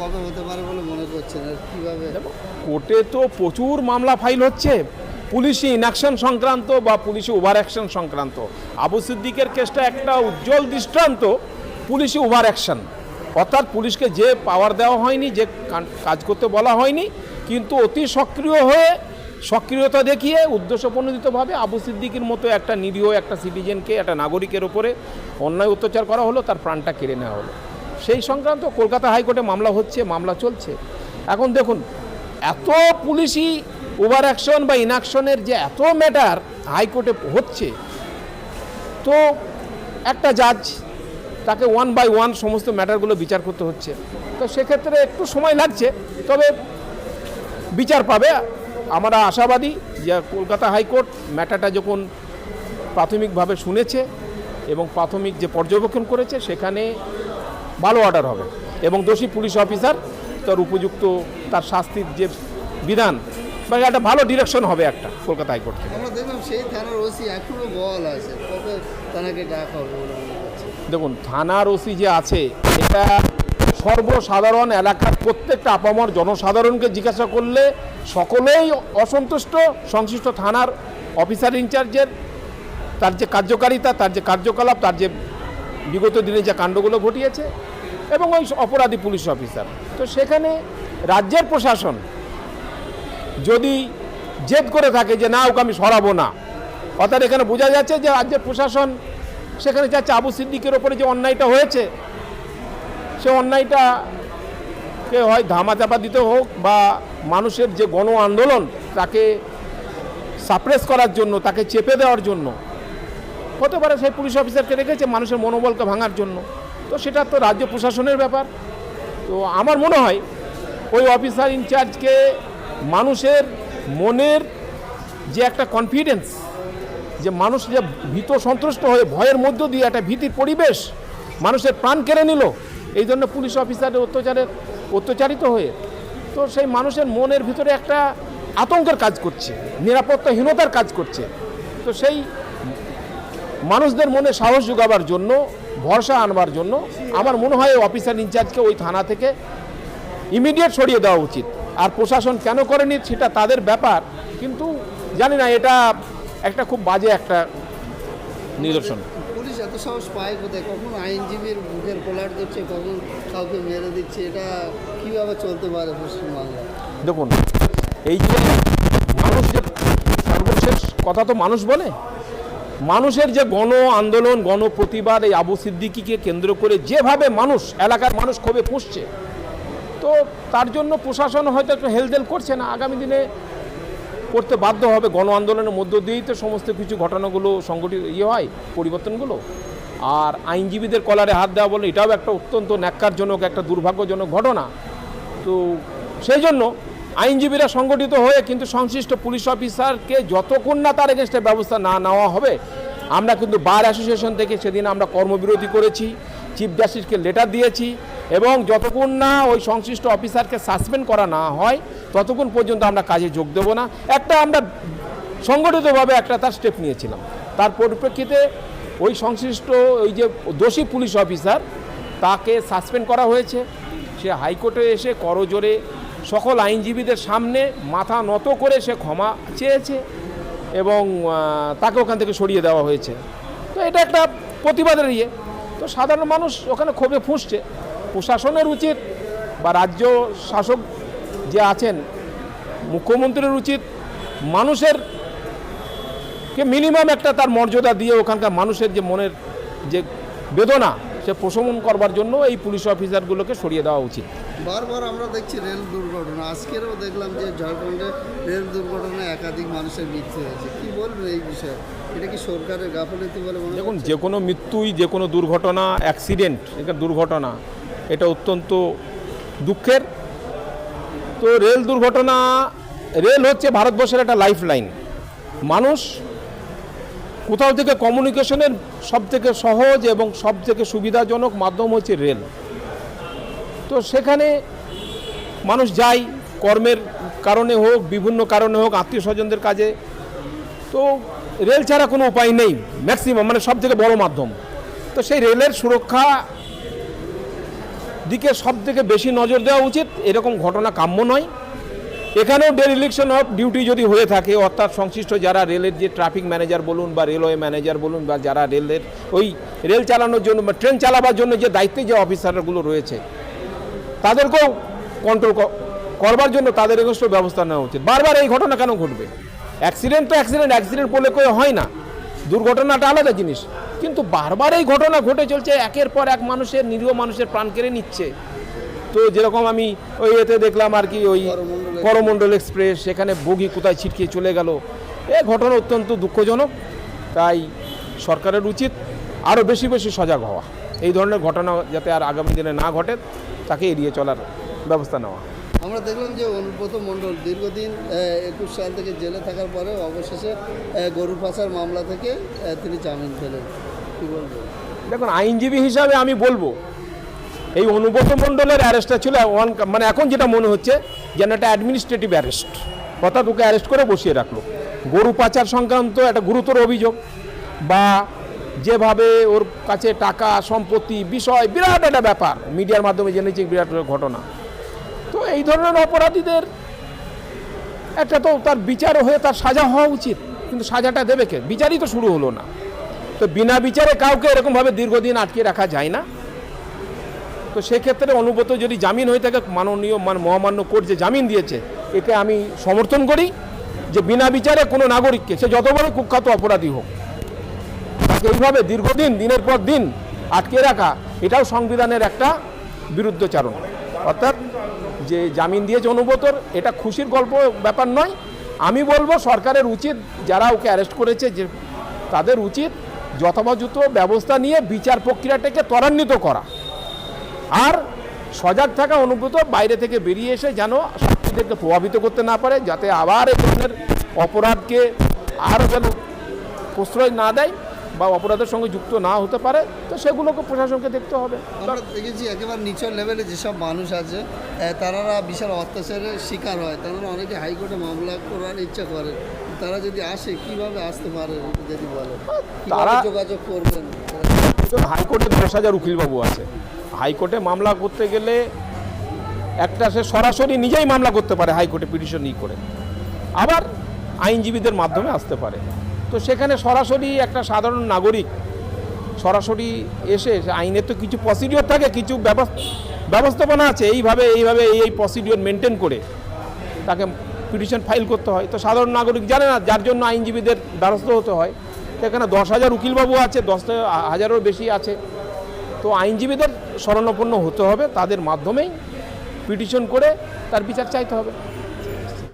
কবে হতে পারে বলে মনে করছেন? আর কীভাবে? কোর্টে তো প্রচুর মামলা ফাইল হচ্ছে। পুলিশি ইনঅ্যাকশন সংক্রান্ত বা পুলিশি ওভার অ্যাকশন সংক্রান্ত। আবু সিদ্দিকের কেসটা একটা উজ্জ্বল দৃষ্টান্ত, পুলিশি ওভার অ্যাকশন অর্থাৎ পুলিশকে যে পাওয়ার দেওয়া হয়নি, যে কাজ করতে বলা হয়নি, কিন্তু অতি সক্রিয় হয়ে সক্রিয়তা দেখিয়ে উদ্দেশ্যপ্রণোদিতভাবে আবু সিদ্দিকের মতো একটা নিরীহ একটা সিটিজেনকে একটা নাগরিকের ওপরে অন্যায় অত্যাচার করা হলো, তার প্রাণটা কেড়ে নেওয়া হলো। সেই সংক্রান্ত কলকাতা হাইকোর্টে মামলা হচ্ছে, মামলা চলছে। এখন দেখুন, এত পুলিশি ওভার অ্যাকশন বা ইনঅ্যাকশনের যে এত ম্যাটার হাইকোর্টে হচ্ছে, তো একটা জাজ তাকে ওয়ান বাই ওয়ান সমস্ত ম্যাটারগুলো বিচার করতে হচ্ছে। তো সেক্ষেত্রে একটু সময় লাগছে, তবে বিচার পাবে। আমরা আশাবাদী যে কলকাতা হাইকোর্ট ম্যাটারটা যখন প্রাথমিকভাবে শুনেছে এবং প্রাথমিক যে পর্যবেক্ষণ করেছে, সেখানে ভালো অর্ডার হবে। এবং দোষী পুলিশ অফিসার তার উপযুক্ত তার শাস্তির যে বিধান বা একটা ভালো ডিরেকশন হবে একটা কলকাতা হাইকোর্ট থেকে। আমরা দেখলাম সেই থানার ওসি এখনও বল আছে। কবে ডাকা হবে মনে দেখুন থানার ওসি যে আছে এটা সর্বসাধারণ এলাকার প্রত্যেকটা আপামর জনসাধারণকে জিজ্ঞাসা করলে সকলেই অসন্তুষ্ট সংশ্লিষ্ট থানার অফিসার ইনচার্জের তার যে কার্যকারিতা তার যে কার্যকলাপ তার যে বিগত দিনে যে কাণ্ডগুলো ঘটিয়েছে এবং ওই অপরাধী পুলিশ অফিসার। তো সেখানে রাজ্যের প্রশাসন যদি জেদ করে থাকে যে না, ওকে আমি সরাবো না, অর্থাৎ এখানে বোঝা যাচ্ছে যে রাজ্যের প্রশাসন সেখানে যাচ্ছে আবু সিদ্দিকের ওপরে যে অন্যায়টা হয়েছে, সে অন্যায়টাকে হয় ধামাচাপা দিতে হোক বা মানুষের যে গণ আন্দোলন তাকে সাপ্রেস করার জন্য, তাকে চেপে দেওয়ার জন্য হতে পারে সেই পুলিশ অফিসারকে রেখেছে মানুষের মনোবলকে ভাঙার জন্য। তো সেটা তো রাজ্য প্রশাসনের ব্যাপার। তো আমার মনে হয় ওই অফিসার ইনচার্জকে মানুষের মনের যে একটা কনফিডেন্স যে মানুষ যে ভীত সন্ত্রস্ত হয়ে ভয়ের মধ্য দিয়ে একটা ভীতির পরিবেশ মানুষের প্রাণ কেড়ে নিল, এই জন্য পুলিশ অফিসারের অত্যাচারের অত্যাচারিত হয়ে তো সেই মানুষের মনের ভিতরে একটা আতঙ্কের কাজ করছে, নিরাপত্তাহীনতার কাজ করছে। তো সেই মানুষদের মনে সাহস যোগাবার জন্য ভরসা আনবার জন্য আমার মনে হয় অফিসার ইনচার্জকে ওই থানা থেকে ইমিডিয়েট সরিয়ে দেওয়া উচিত। আর প্রশাসন কেন করেনি সেটা তাদের ব্যাপার কিন্তু জানি না এটা একটা খুব বাজে একটা নিদর্শন। পুলিশ এত সাহস পায় কোথায়? কখন আইনজীবীর কোলার দিচ্ছে কখন কাউকে মেরে দিচ্ছে এটা কীভাবে চলতে পারে পশ্চিমবাংলায়? দেখুন এই যে মানুষ সর্বশেষ কথা তো মানুষ বলে মানুষের যে গণ আন্দোলন, গণ প্রতিবাদ এই আবু সিদ্দিকিকে কেন্দ্র করে যেভাবে মানুষ, এলাকার মানুষ ক্ষোভে পুষছে, তো তার জন্য প্রশাসন হয়তো একটু হেলদেল করছে না। আগামী দিনে করতে বাধ্য হবে গণ আন্দোলনের মধ্য দিয়েই তো সমস্ত কিছু ঘটনাগুলো সংগঠিত ইয়ে হয়, পরিবর্তনগুলো। আর আইনজীবীদের কলারে হাত দেওয়া বলে এটাও একটা অত্যন্ত ন্যাক্কারজনক, একটা দুর্ভাগ্যজনক ঘটনা। তো সেই জন্য আইনজীবীরা সংগঠিত হয়ে কিন্তু সংশ্লিষ্ট পুলিশ অফিসারকে যতক্ষণ না তার এগেনস্টে ব্যবস্থা না নেওয়া হবে। আমরা কিন্তু বার অ্যাসোসিয়েশন থেকে সেদিন আমরা কর্মবিরতি করেছি, চিফ জাস্টিসকে লেটার দিয়েছি এবং যতক্ষণ না ওই সংশ্লিষ্ট অফিসারকে সাসপেন্ড করা না হয়, ততক্ষণ পর্যন্ত আমরা কাজে যোগ দেবো না। একটা আমরা সংগঠিতভাবে একটা তার স্টেপ নিয়েছিলাম। তার পরিপ্রেক্ষিতে ওই সংশ্লিষ্ট ওই যে দোষী পুলিশ অফিসার তাকে সাসপেন্ড করা হয়েছে। সে হাইকোর্টে এসে করজোরে সকল আইনজীবীদের সামনে মাথা নত করে সে ক্ষমা চেয়েছে এবং তাকে ওখান থেকে সরিয়ে দেওয়া হয়েছে। তো এটা একটা প্রতিবাদের ইয়ে। তো সাধারণ মানুষ ওখানে ক্ষোভে ফুঁসছে। প্রশাসনের উচিত বা রাজ্য শাসক যে আছেন, মুখ্যমন্ত্রীর উচিত মানুষের কে মিনিমাম একটা তার মর্যাদা দিয়ে ওখানকার মানুষের যে মনের যে বেদনা, সে প্রশমন করবার জন্য এই পুলিশ অফিসারগুলোকে সরিয়ে দেওয়া উচিত। বারবার আমরা দেখছি রেল দুর্ঘটনা। আজকেরও দেখলাম যে ঝাড়খণ্ডে রেল দুর্ঘটনায় একাধিক মানুষের মৃত্যু হয়েছে। কি বলবেন এই বিষয়ে? এটা কি সরকারের গাফিলতি বলে মনে দেখুন যে কোনো মৃত্যুই যে কোনো দুর্ঘটনা অ্যাক্সিডেন্ট এটা দুর্ঘটনা। এটা অত্যন্ত দুঃখের। তো রেল দুর্ঘটনা রেল হচ্ছে ভারতবর্ষের একটা লাইফ লাইন মানুষ কোথাও থেকে কমিউনিকেশনের সব থেকে সহজ এবং সব থেকে সুবিধাজনক মাধ্যম হচ্ছে রেল। তো সেখানে মানুষ যায়, কর্মের কারণে হোক, বিভিন্ন কারণে হোক, আত্মীয় স্বজনদের কাজে। তো রেল ছাড়া কোনো উপায় নেই ম্যাক্সিমাম মানে সব থেকে বড় মাধ্যম। তো সেই রেলের সুরক্ষা দিকে সব থেকে বেশি নজর দেওয়া উচিত, এরকম ঘটনা কাম্য নয়। এখানেও ডেরিলিকশন অফ ডিউটি যদি হয়ে থাকে, অর্থাৎ সংশ্লিষ্ট যারা রেলের যে ট্রাফিক ম্যানেজার বলুন বা রেলওয়ে ম্যানেজার বলুন বা যারা রেলের ওই রেল চালানোর জন্য বা ট্রেন চালাবার জন্য যে দায়িত্বে যে অফিসারগুলো রয়েছে তাদেরকেও কন্ট্রোল করবার জন্য তাদের এগোষ্ট ব্যবস্থা নেওয়া উচিত। বারবার এই ঘটনা কেন ঘটবে? অ্যাক্সিডেন্ট তো অ্যাক্সিডেন্ট অ্যাক্সিডেন্ট বলে কেউ হয় না? দুর্ঘটনাটা আলাদা জিনিস। কিন্তু বারবার এই ঘটনা ঘটে চলছে, একের পর এক মানুষের, নিরীহ মানুষের প্রাণ কেড়ে নিচ্ছে। তো যেরকম আমি ওই এতে দেখলাম আর কি, ওই করমণ্ডল এক্সপ্রেস সেখানে বগি কোথায় ছিটকে চলে গেল। এ ঘটনা অত্যন্ত দুঃখজনক। তাই সরকারের উচিত আরও বেশি বেশি সজাগ হওয়া। এই ধরনের ঘটনা যাতে আর আগামী দিনে না ঘটে তাকে এড়িয়ে চলার ব্যবস্থা নেওয়া। আমরা দেখলাম যে অনুব্রত মণ্ডল দীর্ঘদিন একুশ সাল থেকে জেলে থাকার পরে অবশেষে গরু পাচার মামলা থেকে তিনি জামিন পেলেন। কি বলবেন দেখুন আইনজীবী হিসাবে আমি বলব এই অনুব্রত মণ্ডলের অ্যারেস্টটা ছিল ওয়ান মানে এখন যেটা মনে হচ্ছে যেন একটা অ্যাডমিনিস্ট্রেটিভ অ্যারেস্ট অর্থাৎ ওকে অ্যারেস্ট করে বসিয়ে রাখল। গরু পাচার সংক্রান্ত একটা গুরুতর অভিযোগ বা যেভাবে ওর কাছে টাকা, সম্পত্তি, বিষয়, বিরাট একটা ব্যাপার। মিডিয়ার মাধ্যমে জেনেছি বিরাট ঘটনা। তো এই ধরনের অপরাধীদের একটা তো তার বিচার হয়ে তার সাজা হওয়া উচিত। কিন্তু সাজাটা দেবে কে? বিচারই তো শুরু হলো না। তো বিনা বিচারে কাউকে এরকমভাবে দীর্ঘদিন আটকে রাখা যায় না। তো সেক্ষেত্রে অনুব্রত যদি জামিন হয়ে থাকে, মাননীয় মান, মহামান্য কোর্ট যে জামিন দিয়েছে, একে আমি সমর্থন করি যে বিনা বিচারে কোনো নাগরিককে, সে যত বড় কুখ্যাত অপরাধী হোক এইভাবে দীর্ঘদিন, দিনের পর দিন আটকে রাখা, এটাও সংবিধানের একটা বিরুদ্ধচারণ। অর্থাৎ যে জামিন দিয়েছে অনুব্রতর, এটা খুশির গল্প, ব্যাপার নয়। আমি বলব, সরকারের উচিত, যারা ওকে অ্যারেস্ট করেছে, যে তাদের উচিত যথাযথ ব্যবস্থা নিয়ে বিচার প্রক্রিয়াটাকে ত্বরান্বিত করা। আর সজাগ থাকা অনুব্রত বাইরে থেকে বেরিয়ে এসে যেন সাক্ষীদেরকে প্রভাবিত করতে না পারে, যাতে আবার এই ধরনের অপরাধকে আরও যেন প্রশ্রয় না দেয়। বা অপরাধের সঙ্গে যুক্ত না হতে পারে তো সেগুলোকে প্রশাসনকে দেখতে হবে। আমরা দেখেছি একেবারে নিচের লেভেলে যেসব মানুষ আছে তারা বিশাল অত্যাচারের শিকার হয়। তারা অনেকে হাইকোর্টে মামলা করার ইচ্ছা করে। তারা যদি আসে কীভাবে আসতে পারে যদি বলে তারা- যোগাযোগ করবেন? হাইকোর্টে দশ হাজার উকিলবাবু আছে। হাইকোর্টে মামলা করতে গেলে একটা সে সরাসরি নিজেই মামলা করতে পারে হাইকোর্টে পিটিশন ই করে। আবার আইনজীবীদের মাধ্যমে আসতে পারে। তো সেখানে সরাসরি একটা সাধারণ নাগরিক সরাসরি এসে আইনের তো কিছু প্রসিডিওর থাকে, কিছু ব্যবস- ব্যবস্থাপনা আছে, এইভাবে এইভাবে এই এই প্রসিডিওর মেনটেন করে তাকে পিটিশন ফাইল করতে হয়। তো সাধারণ নাগরিক জানে না, যার জন্য আইনজীবীদের দ্বারস্থ হতে হয়। এখানে দশ হাজার উকিলবাবু আছে, দশ হাজারেরও বেশি আছে। তো আইনজীবীদের শরণাপন্ন হতে হবে, তাদের মাধ্যমেই পিটিশন করে তার বিচার চাইতে হবে।